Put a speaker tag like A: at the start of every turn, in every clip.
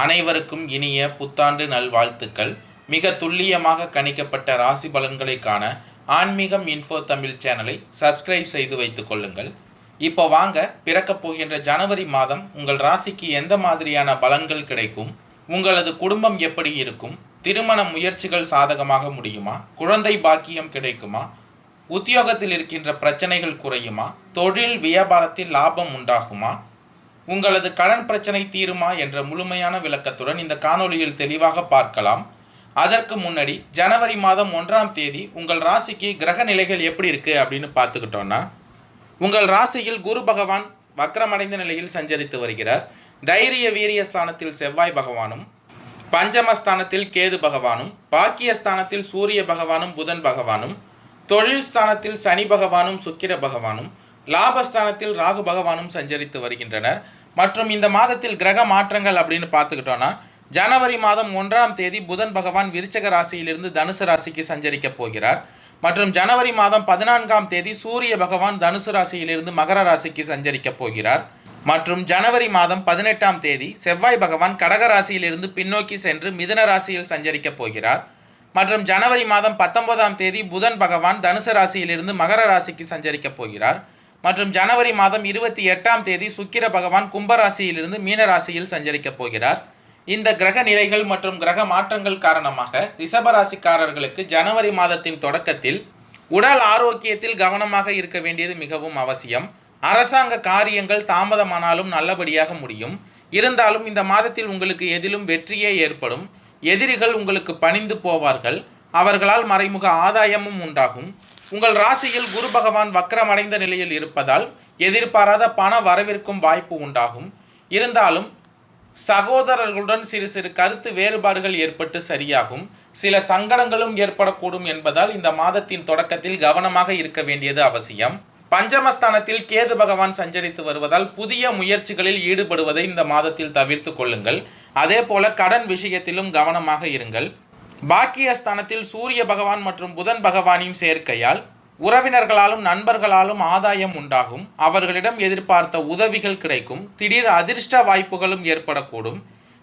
A: அனைவருக்கும் இனிய புத்தாண்டு நல்வாழ்த்துக்கள். மிக துல்லியமாக கணிக்கப்பட்ட ராசி பலன்களை காண ஆன்மீகம் இன்ஃபோ தமிழ் சேனலை சப்ஸ்கிரைப் செய்து வைத்துக் கொள்ளுங்கள். இப்போ வாங்க பிறக்கப் போகின்ற ஜனவரி மாதம் உங்கள் ராசிக்கு எந்த மாதிரியான பலன்கள் கிடைக்கும்? உங்களது குடும்பம் எப்படி இருக்கும்? திருமண முயற்சிகள் சாதகமாக முடியுமா? குழந்தை பாக்கியம் கிடைக்குமா? உத்தியோகத்தில் இருக்கின்ற பிரச்சனைகள் குறையுமா? தொழில் வியாபாரத்தில் லாபம் உண்டாகுமா? உங்களது கடன் பிரச்சனை தீருமா என்ற முழுமையான விளக்கத்துடன் இந்த காணொளியில் தெளிவாக பார்க்கலாம். அதற்கு முன்னாடி ஜனவரி மாதம் ஒன்றாம் தேதி உங்கள் ராசிக்கு கிரக நிலைகள் எப்படி இருக்கு அப்படின்னு பார்த்துக்கிட்டோம்னா உங்கள் ராசியில் குரு பகவான் வக்ரமடைந்த நிலையில் சஞ்சரித்து வருகிறார். தைரிய வீரிய ஸ்தானத்தில் செவ்வாய் பகவானும் பஞ்சமஸ்தானத்தில் கேது பகவானும் பாக்கியஸ்தானத்தில் சூரிய பகவானும் புதன் பகவானும் தொழில் ஸ்தானத்தில் சனி பகவானும் சுக்கிர பகவானும் லாபஸ்தானத்தில் ராகு பகவானும் சஞ்சரித்து வருகின்றனர். மற்றும் இந்த மாதத்தில் கிரக மாற்றங்கள் அப்படின்னு பார்த்துக்கிட்டோன்னா ஜனவரி மாதம் ஒன்றாம் தேதி புதன் பகவான் விருச்சக ராசியிலிருந்து தனுசு ராசிக்கு சஞ்சரிக்க போகிறார். மற்றும் ஜனவரி மாதம் பதினான்காம் தேதி சூரிய பகவான் தனுசு ராசியிலிருந்து மகர ராசிக்கு சஞ்சரிக்க போகிறார். மற்றும் ஜனவரி மாதம் பதினெட்டாம் தேதி செவ்வாய் பகவான் கடக ராசியிலிருந்து பின்னோக்கி சென்று மிதுன ராசியில் சஞ்சரிக்க போகிறார். மற்றும் ஜனவரி மாதம் பத்தொன்பதாம் தேதி புதன் பகவான் தனுசு ராசியிலிருந்து மகர ராசிக்கு சஞ்சரிக்க போகிறார். மற்றும் ஜனவரி மாதம் இருபத்தி எட்டாம் தேதி சுக்கிர பகவான் கும்பராசியிலிருந்து மீனராசியில் சஞ்சரிக்கப் போகிறார். இந்த கிரக நிலைகள் மற்றும் கிரக மாற்றங்கள் காரணமாக ரிஷபராசிக்காரர்களுக்கு ஜனவரி மாதத்தின் தொடக்கத்தில் உடல் ஆரோக்கியத்தில் கவனமாக இருக்க வேண்டியது மிகவும் அவசியம். அரசாங்க காரியங்கள் தாமதமானாலும் நல்லபடியாக முடியும். இருந்தாலும் இந்த மாதத்தில் உங்களுக்கு எதிலும் வெற்றியே ஏற்படும். எதிரிகள் உங்களுக்கு பணிந்து போவார்கள். அவர்களால் மறைமுக ஆதாயமும் உண்டாகும். உங்கள் ராசியில் குரு பகவான் வக்கரமடைந்த நிலையில் இருப்பதால் எதிர்பாராத பண வரவிற்கும் வாய்ப்பு உண்டாகும். இருந்தாலும் சகோதரர்களுடன் சிறு சிறு கருத்து வேறுபாடுகள் ஏற்பட்டு சரியாகும். சில சங்கடங்களும் ஏற்படக்கூடும் என்பதால் இந்த மாதத்தின் தொடக்கத்தில் கவனமாக இருக்க வேண்டியது அவசியம். பஞ்சமஸ்தானத்தில் கேது பகவான் சஞ்சரித்து வருவதால் புதிய முயற்சிகளில் ஈடுபடுவதை இந்த மாதத்தில் தவிர்த்து கொள்ளுங்கள். அதே போல கடன் விஷயத்திலும் கவனமாக இருங்கள். பாக்கியஸ்தானத்தில் சூரிய பகவான் மற்றும் புதன் பகவானின் சேர்க்கையால் உறவினர்களாலும் நண்பர்களாலும் ஆதாயம் உண்டாகும். அவர்களிடம் எதிர்பார்த்த உதவிகள் கிடைக்கும். திடீர் அதிர்ஷ்ட வாய்ப்புகளும் ஏற்படக்கூடும்.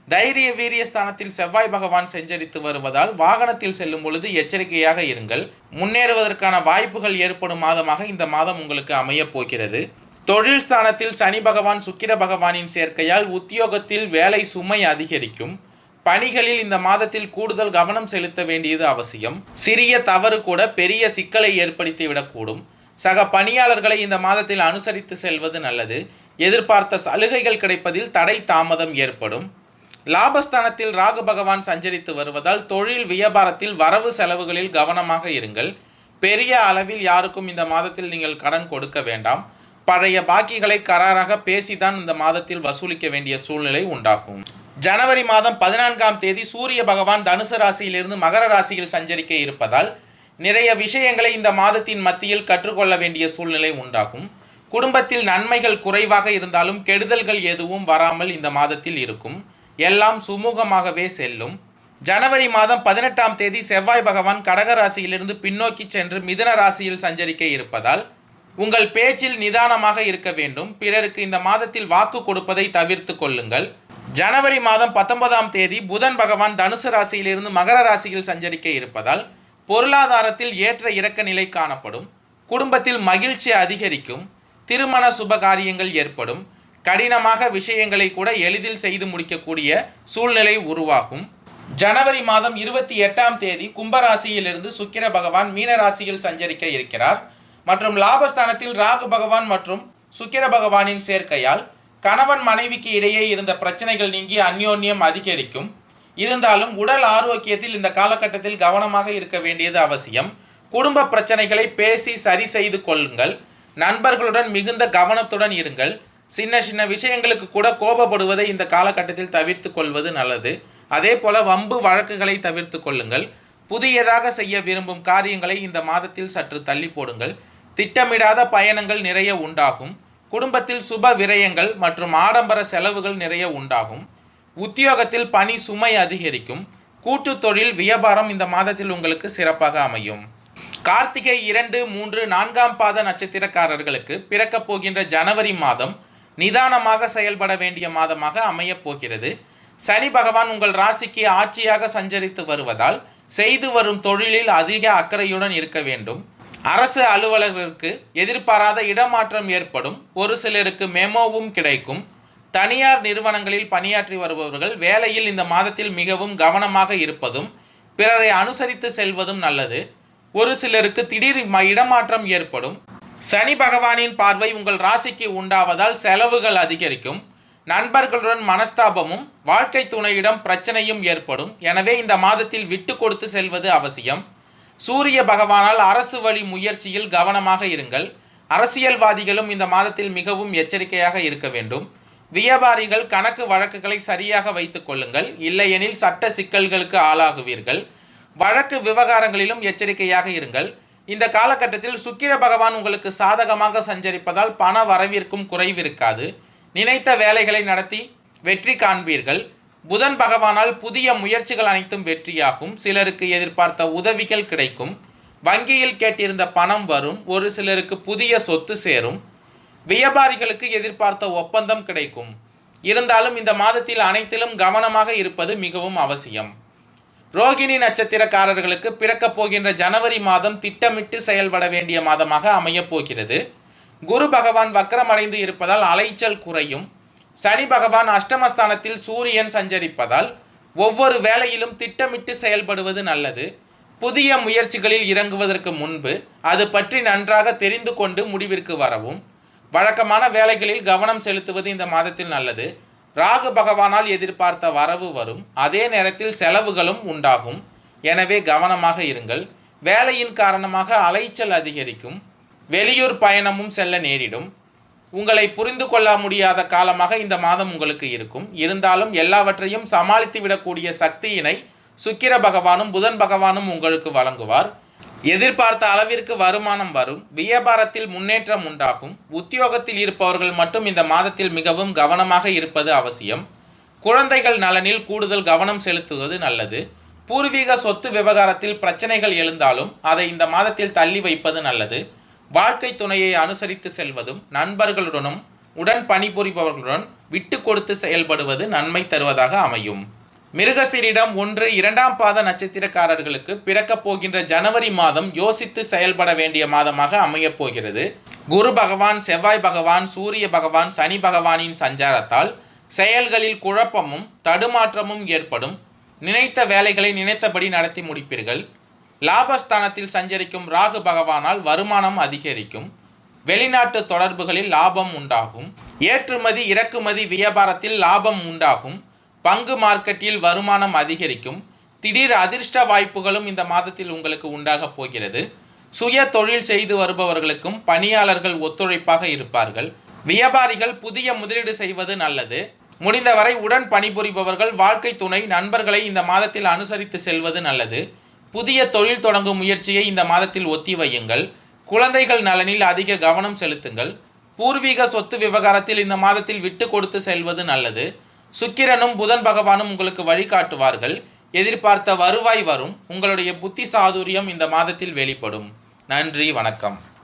A: தைரிய வீரிய ஸ்தானத்தில் செவ்வாய் பகவான் செஞ்சரித்து வருவதால் வாகனத்தில் செல்லும் பொழுது எச்சரிக்கையாக இருங்கள். முன்னேறுவதற்கான வாய்ப்புகள் ஏற்படும் மாதமாக இந்த மாதம் உங்களுக்கு அமையப் போகிறது. தொழில் ஸ்தானத்தில் சனி பகவான் சுக்கிர பகவானின் சேர்க்கையால் உத்தியோகத்தில் வேலை சுமை அதிகரிக்கும். பணிகளில் இந்த மாதத்தில் கூடுதல் கவனம் செலுத்த வேண்டியது அவசியம். சிறிய தவறு கூட பெரிய சிக்கலை ஏற்படுத்தி விடக்கூடும் சக பணியாளர்களை இந்த மாதத்தில் அனுசரித்து செல்வது நல்லது. எதிர்பார்த்த சலுகைகள் கிடைப்பதில் தடை தாமதம் ஏற்படும். லாபஸ்தானத்தில் ராகு பகவான் சஞ்சரித்து வருவதால் தொழில் வியாபாரத்தில் வரவு செலவுகளில் கவனமாக இருங்கள். பெரிய அளவில் யாருக்கும் இந்த மாதத்தில் நீங்கள் கடன் கொடுக்க வேண்டாம். பழைய பாக்கிகளை கராராக பேசிதான் இந்த மாதத்தில் வசூலிக்க வேண்டிய சூழ்நிலை உண்டாகும். ஜனவரி மாதம் பதினான்காம் தேதி சூரிய பகவான் தனுசு ராசியிலிருந்து மகர ராசியில் சஞ்சரிக்க இருப்பதால் நிறைய விஷயங்களை இந்த மாதத்தின் மத்தியில் கற்றுக்கொள்ள வேண்டிய சூழ்நிலை உண்டாகும். குடும்பத்தில் நன்மைகள் குறைவாக இருந்தாலும் கெடுதல்கள் எதுவும் வராமல் இந்த மாதத்தில் இருக்கும். எல்லாம் சுமூகமாகவே செல்லும். ஜனவரி மாதம் பதினெட்டாம் தேதி செவ்வாய் பகவான் கடக ராசியிலிருந்து பின்னோக்கி சென்று மிதுன ராசியில் சஞ்சரிக்க இருப்பதால் உங்கள் பேச்சில் நிதானமாக இருக்க வேண்டும். பிறருக்கு இந்த மாதத்தில் வாக்கு கொடுப்பதை தவிர்த்து கொள்ளுங்கள். ஜனவரி மாதம் பத்தொன்பதாம் தேதி புதன் பகவான் தனுசு ராசியிலிருந்து மகர ராசியில் சஞ்சரிக்க இருப்பதால் பொருளாதாரத்தில் ஏற்ற இறக்க நிலை காணப்படும். குடும்பத்தில் மகிழ்ச்சி அதிகரிக்கும். திருமண சுப காரியங்கள் ஏற்படும். கடினமாக விஷயங்களை கூட எளிதில் செய்து முடிக்கக்கூடிய சூழ்நிலை உருவாகும். ஜனவரி மாதம் இருபத்தி எட்டாம் தேதி கும்பராசியிலிருந்து சுக்கிர பகவான் மீன ராசியில் சஞ்சரிக்க இருக்கிறார். மற்றும் லாபஸ்தானத்தில் ராகு பகவான் மற்றும் சுக்கிர பகவானின் சேர்க்கையால் கணவன் மனைவிக்கு இடையே இருந்த பிரச்சனைகள் நீங்கி அந்யோன்யம் அதிகரிக்கும். இருந்தாலும் உடல் ஆரோக்கியத்தில் இந்த காலகட்டத்தில் கவனமாக இருக்க வேண்டியது அவசியம். குடும்ப பிரச்சனைகளை பேசி சரி செய்து கொள்ளுங்கள். நண்பர்களுடன் மிகுந்த கவனத்துடன் இருங்கள். சின்ன சின்ன விஷயங்களுக்கு கூட கோபப்படுவதை இந்த காலகட்டத்தில் தவிர்த்து கொள்வது நல்லது. அதே போல வம்பு வழக்குகளை தவிர்த்து கொள்ளுங்கள். புதியதாக செய்ய விரும்பும் காரியங்களை இந்த மாதத்தில் சற்று தள்ளி போடுங்கள். திட்டமிடாத பயணங்கள் நிறைய உண்டாகும். குடும்பத்தில் சுப விரயங்கள் மற்றும் ஆடம்பர செலவுகள் நிறைய உண்டாகும். உத்தியோகத்தில் பணி சுமை அதிகரிக்கும். கூட்டு தொழில் வியாபாரம் இந்த மாதத்தில் உங்களுக்கு சிறப்பாக அமையும். கார்த்திகை இரண்டு மூன்று நான்காம் பாத நட்சத்திரக்காரர்களுக்கு பிறக்கப் போகின்ற ஜனவரி மாதம் நிதானமாக செயல்பட வேண்டிய மாதமாக அமையப் போகிறது. சனி பகவான் உங்கள் ராசிக்கு ஆட்சியாக சஞ்சரித்து வருவதால் செய்து வரும் தொழிலில் அதிக அக்கறையுடன் இருக்க வேண்டும். அரசு அலுவலர்களுக்கு எதிர்பாராத இடமாற்றம் ஏற்படும். ஒரு சிலருக்கு மெமோவும் கிடைக்கும். தனியார் நிறுவனங்களில் பணியாற்றி வருபவர்கள் வேலையில் இந்த மாதத்தில் மிகவும் கவனமாக இருப்பதும் பிறரை அனுசரித்து செல்வதும் நல்லது. ஒரு சிலருக்கு திடீர் ம- இடமாற்றம் ஏற்படும். சனி பகவானின் பார்வை உங்கள் ராசிக்கு உண்டாவதால் செலவுகள் அதிகரிக்கும். நண்பர்களுடன் மனஸ்தாபமும் வாழ்க்கை துணையிடம் பிரச்சனையும் ஏற்படும். எனவே இந்த மாதத்தில் விட்டு கொடுத்து செல்வது அவசியம். சூரிய பகவானால் அரசு வழி முயற்சியில் கவனமாக இருங்கள். அரசியல்வாதிகளும் இந்த மாதத்தில் மிகவும் எச்சரிக்கையாக இருக்க வேண்டும். வியாபாரிகள் கணக்கு வழக்குகளை சரியாக வைத்துக் கொள்ளுங்கள். இல்லையெனில் சட்ட சிக்கல்களுக்கு ஆளாகுவீர்கள். வழக்கு விவகாரங்களிலும் எச்சரிக்கையாக இருங்கள். இந்த காலகட்டத்தில் சுக்கிர பகவான் உங்களுக்கு சாதகமாக சஞ்சரிப்பதால் பண வரவிற்கும் குறைவிருக்காது நினைத்த வேலைகளை நடத்தி வெற்றி காண்பீர்கள். புதன் பகவானால் புதிய முயற்சிகள் அனைத்தும் வெற்றியாகும். சிலருக்கு எதிர்பார்த்த உதவிகள் கிடைக்கும். வங்கியில் கேட்டிருந்த பணம் வரும். ஒரு சிலருக்கு புதிய சொத்து சேரும். வியாபாரிகளுக்கு எதிர்பார்த்த ஒப்பந்தம் கிடைக்கும். இருந்தாலும் இந்த மாதத்தில் அனைத்திலும் கவனமாக இருப்பது மிகவும் அவசியம். ரோகிணி நட்சத்திரக்காரர்களுக்கு பிறக்கப் போகின்ற ஜனவரி மாதம் திட்டமிட்டு செயல்பட வேண்டிய மாதமாக அமையப் போகிறது. குரு பகவான் வக்கரமடைந்து இருப்பதால் அலைச்சல் குறையும். சனி பகவான் அஷ்டமஸ்தானத்தில் சூரியன் சஞ்சரிப்பதால் ஒவ்வொரு வேலையிலும் திட்டமிட்டு செயல்படுவது நல்லது. புதிய முயற்சிகளில் இறங்குவதற்கு முன்பு அது பற்றி நன்றாக தெரிந்து கொண்டு முடிவிற்கு வரவும். வழக்கமான வேலைகளில் கவனம் செலுத்துவது இந்த மாதத்தில் நல்லது. ராகு பகவானால் எதிர்பார்த்த வரவு வரும். அதே நேரத்தில் செலவுகளும் உண்டாகும். எனவே கவனமாக இருங்கள். வேலையின் காரணமாக அலைச்சல் அதிகரிக்கும். வெளியூர் பயணமும் செல்ல நேரிடும். உங்களை புரிந்து கொள்ள முடியாத காலமாக இந்த மாதம் உங்களுக்கு இருக்கும். இருந்தாலும் எல்லாவற்றையும் சமாளித்து விடக்கூடிய சக்தியினை சுக்கிர பகவானும் புதன் பகவானும் உங்களுக்கு வழங்குவார். எதிர்பார்த்த அளவிற்கு வருமானம் வரும். வியாபாரத்தில் முன்னேற்றம் உண்டாகும். உத்தியோகத்தில் இருப்பவர்கள் மட்டும் இந்த மாதத்தில் மிகவும் கவனமாக இருப்பது அவசியம். குழந்தைகள் நலனில் கூடுதல் கவனம் செலுத்துவது நல்லது. பூர்வீக சொத்து விவகாரத்தில் பிரச்சனைகள் எழுந்தாலும் அதை இந்த மாதத்தில் தள்ளி வைப்பது நல்லது. வாழ்க்கை துணையை அனுசரித்து செல்வதும் நண்பர்களுடனும் உடன் பணிபுரிபவர்களுடன் விட்டு கொடுத்து செயல்படுவது நன்மை தருவதாக அமையும். மிருகசீரிடம் ஒன்று இரண்டாம் பாத நட்சத்திரக்காரர்களுக்கு பிறக்கப் போகின்ற ஜனவரி மாதம் யோசித்து செயல்பட வேண்டிய மாதமாக அமையப் போகிறது. குரு பகவான் செவ்வாய் பகவான் சூரிய பகவான் சனி பகவானின் சஞ்சாரத்தால் செயல்களில் குழப்பமும் தடுமாற்றமும் ஏற்படும். நினைத்த வேலைகளை நினைத்தபடி நடத்தி முடிப்பீர்கள். லாபஸ்தானத்தில் சஞ்சரிக்கும் ராகு பகவானால் வருமானம் அதிகரிக்கும். வெளிநாட்டு தொடர்புகளில் லாபம் உண்டாகும். ஏற்றுமதி இறக்குமதி வியாபாரத்தில் லாபம் உண்டாகும். பங்கு மார்க்கெட்டில் வருமானம் அதிகரிக்கும். திடீர் அதிர்ஷ்ட வாய்ப்புகளும் இந்த மாதத்தில் உங்களுக்கு உண்டாகப் போகிறது. சுய தொழில் செய்து வருபவர்களுக்கும் பணியாளர்கள் ஒத்துழைப்பாக இருப்பார்கள். வியாபாரிகள் புதிய முதலீடு செய்வது நல்லது. முடிந்தவரை உடன் பணிபுரிபவர்கள் வாழ்க்கை துணை நண்பர்களை இந்த மாதத்தில் அனுசரித்து செல்வது நல்லது. புதிய தொழில் தொடங்கும் முயற்சியை இந்த மாதத்தில் ஒத்தி வையுங்கள். குழந்தைகள் நலனில் அதிக கவனம் செலுத்துங்கள். பூர்வீக சொத்து விவகாரத்தில் இந்த மாதத்தில் விட்டு கொடுத்து செல்வது நல்லது. சுக்கிரனும் புதன் பகவானும் உங்களுக்கு வழிகாட்டுவார்கள். எதிர்பார்த்த வருவாய் வரும். உங்களுடைய புத்தி சாதுரியம் இந்த மாதத்தில் வெளிப்படும். நன்றி வணக்கம்.